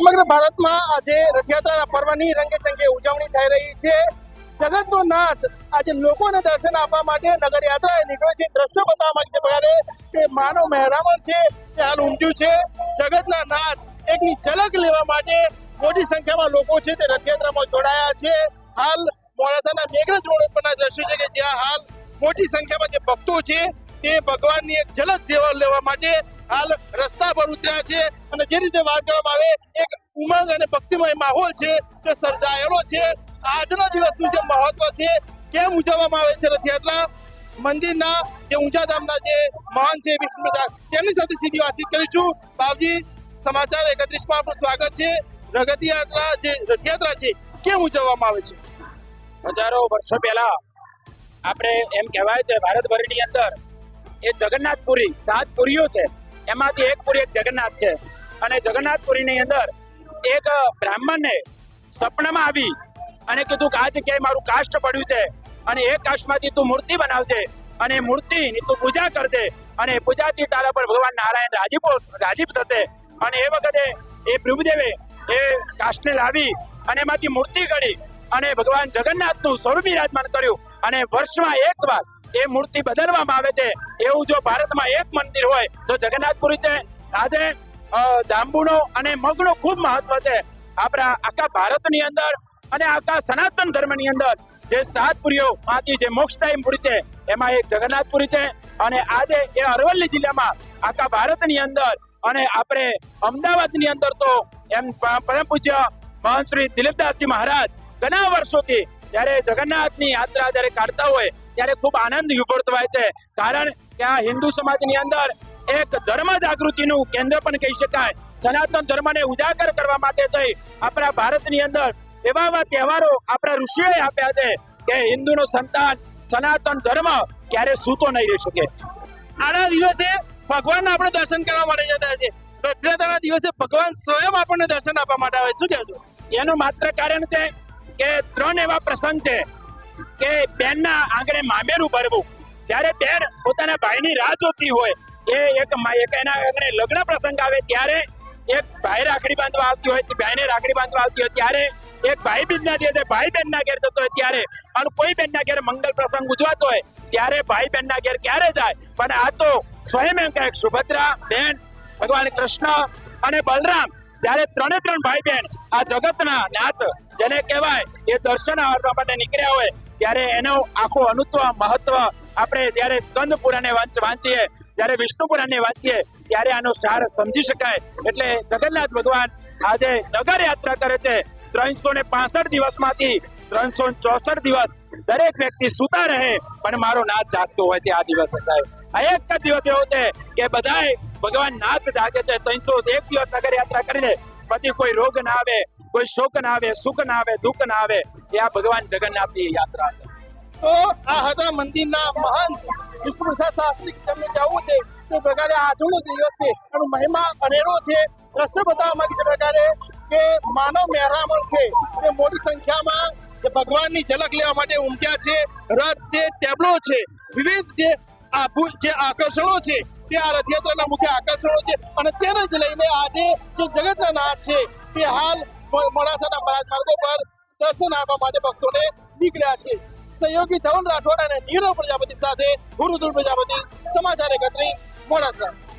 સમગ્ર ભારતમાં આજે રથયાત્રાના પર્વની રંગેચંગે ઉજવણી થઈ રહી છે. જગતનો નાથ આજે લોકોને દર્શન આપવા માટે નગર યાત્રાએ નીકળ્યો છે. દ્રશ્ય બતાવવા છે પ્રકારે તે માનવ મહેરામણ છે તે હાલ ઉમટ્યું છે. જગતના નાથ એકની ઝલક લેવા માટે મોટી સંખ્યામાં લોકો છે તે રથયાત્રામાં જોડાયા છે. હાલ મોડાસાના મેઘરજ રોડ ઉપરના દ્રશ્યો છે કે જ્યાં હાલ મોટી સંખ્યામાં જે ભક્તો છે તે ભગવાનની એક ઝલક જેવા લેવા માટે હાલ રસ્તા પર ઉતર્યા છે અને જે રીતે વાત કરવામાં આવે, એક ઉમંગ અને ભક્તિમય માહોલ છે, તે સર્જાયેલો છે. આજના દિવસનું જે મહત્વ છે, કેમ ઉજવવામાં આવે છે રથયાત્રા? મંદિરના જે ઊંચા ધામના જે મહાન છે વિષ્ણુ પ્રસાદ, તેમની સાથે સીધી વાતચીત કરીશું. બાબજી સમાચાર એકત્રીસમાં આપનું સ્વાગત છે. રથયાત્રા જે રથયાત્રા છે, કેમ ઉજવવામાં આવે છે? હજારો વર્ષો પહેલા આપણે એમ કહેવાય છે, ભારતભરની અંદર એ જગન્નાથપુરી, સાત પુરીઓ છે. એમાંથી એક પુરી એક જગન્નાથ છે. અને જગન્નાથપુરીની અંદર એક બ્રાહ્મણને સપનામાં આવી અને કીધું કે આ જગ્યાએ મારું કાષ્ટ પડ્યું છે અને એ કાષ્ટમાંથી તું મૂર્તિ બનાવજે અને મૂર્તિની તું પૂજા કરજે અને પૂજાથી તારા પર ભગવાન નારાયણ રાજીપો, રાજીપ થશે. અને એ વખતે એ પ્રભુદેવે એ કાષ્ટને લાવી અને એમાંથી મૂર્તિ કરી અને ભગવાન જગન્નાથનું સ્વરૂપ બિરાજમાન કર્યું. અને વર્ષમાં એક વાર એ મૂર્તિ બદલવામાં આવે છે. એવું જો ભારતમાં એક મંદિર હોય, તો જગન્નાથપુરી છે. આજે જાંબુનો અને મગનો ખૂબ મહત્વ છે. આપણા આખા ભારતની અંદર અને આખા સનાતન ધર્મની અંદર જે સાત પુરીઓ માંથી જે મોક્ષદાયી પુરી છે, એમાં એક જગન્નાથપુરી છે. અને આજે એ અરવલ્લી જિલ્લામાં આખા ભારતની અંદર અને આપણે અમદાવાદની અંદર તો એમ પરમ પૂજ્ય મહંત શ્રી દિલીપદાસજી મહારાજ ઘણા વર્ષોથી જ્યારે જગન્નાથની યાત્રા જ્યારે કાઢતા હોય ત્યારે ખૂબ આનંદ વિભોરતો હોય છે. કારણ કે આ હિન્દુ સમાજની અંદર એક ધર્મ જાગૃતિનું કેન્દ્ર પણ કહી શકાય. સનાતન ધર્મને ઉજાગર કરવા માટે થઈ આપણા ભારતની અંદર એવા એવા તહેવારો આપણા ઋષિઓએ આપ્યા છે કે હિન્દુનો સંતાન સનાતન ધર્મ ક્યારે સૂતો નહીં રહી શકે. આના દિવસે ભગવાન આપણે દર્શન કરવા માટે જતા છે. રથયાત્રાના દિવસે ભગવાન સ્વયં આપણને દર્શન આપવા માટે આવે શું કહેશો? એનું માત્ર કારણ છે કે ત્રણ એવા પ્રસંગ છે કે બેનના આંગણે મામેરું ભરવું. જ્યારે બેન પોતાના ભાઈની રાહ જોતી હોય, એ એક એના આંગણે લગ્ન પ્રસંગ આવે, ત્યારે એક ભાઈ રાખડી બાંધવા આવતી હોય ભાઈને રાખડી બાંધવા આવતી હોય, ત્યારે એક ભાઈ બીજના દિવસે ભાઈ બેનના ઘેર જતો હોય ત્યારે, અને કોઈ બેનના ઘેર મંગલ પ્રસંગ ઉજવાતો હોય, ત્યારે ભાઈ બેનના ઘેર ક્યારે જાય? પણ આ તો સ્વયં એમ કહે, સુભદ્રા, બેન, ભગવાન કૃષ્ણ અને બલરામ, જ્યારે ત્રણે ત્રણ ભાઈ બહેન આ જગતના નાથ જેને કહેવાય એ દર્શન આવવા માટે નીકળ્યા હોય, ત્યારે એનો આખો અનુત્વ મહત્વ આપણે જ્યારે સ્કંદ પુરાણે વાંચ, વાંચીએ, જ્યારે વિષ્ણુ પુરાણને વાંચીએ, ત્યારે આનો સાર સમજી શકાય. એટલે જગન્નાથ ભગવાન આજે નગર યાત્રા કરે છે. ત્રણસો ને પાસઠ દિવસમાંથી ત્રણસો ચોસઠ દિવસ દરેક વ્યક્તિ સુતા રહે, પણ મારો નાથ જાગતો હોય છે આ દિવસે સાહેબ. આ એક જ દિવસ એવો છે કે બધાય ભગવાન નાથ જાગે છે. ત્રણસો એક દિવસ નગર યાત્રા કરીને પછી કોઈ રોગ ના આવે કોઈ શોક ના આવે, સુખ ના આવે, દુઃખ ના આવે, એ આ ભગવાન જગન્નાથની યાત્રા છે. તો આ હતા મંદિરના મહાન વિષ્ણુ પ્રસાદ શાસ્ત્રી. તમને કહેવું છે તે પ્રકારે આજનો દિવસ છે. એનો મહિમા અનેરો છે. દ્રશ્ય બતાવવા માંગે છે પ્રકારે કે માનવ મહેરામણ છે. તે મોટી સંખ્યામાં ભગવાનની ઝલક લેવા માટે ઉમટ્યા છે. રથ છે, ટેબલો છે. વિવિધ જે જે આકર્ષણો છે, તે આ રથયાત્રાના મુખ્ય આકર્ષણો છે. અને તેને જ લઈને આજે જે જગતના નાથ છે, તે હાલ મોડાસાના રાજમાર્ગો પર દર્શન આપવા માટે ભક્તોને નીકળ્યા છે. સહયોગી ધવન રાઠોડ અને નીરવ પ્રજાપતિ સાથે ગુરુદુલ પ્રજાપતિ સમાચાર એકત્રીસ મોડાસા.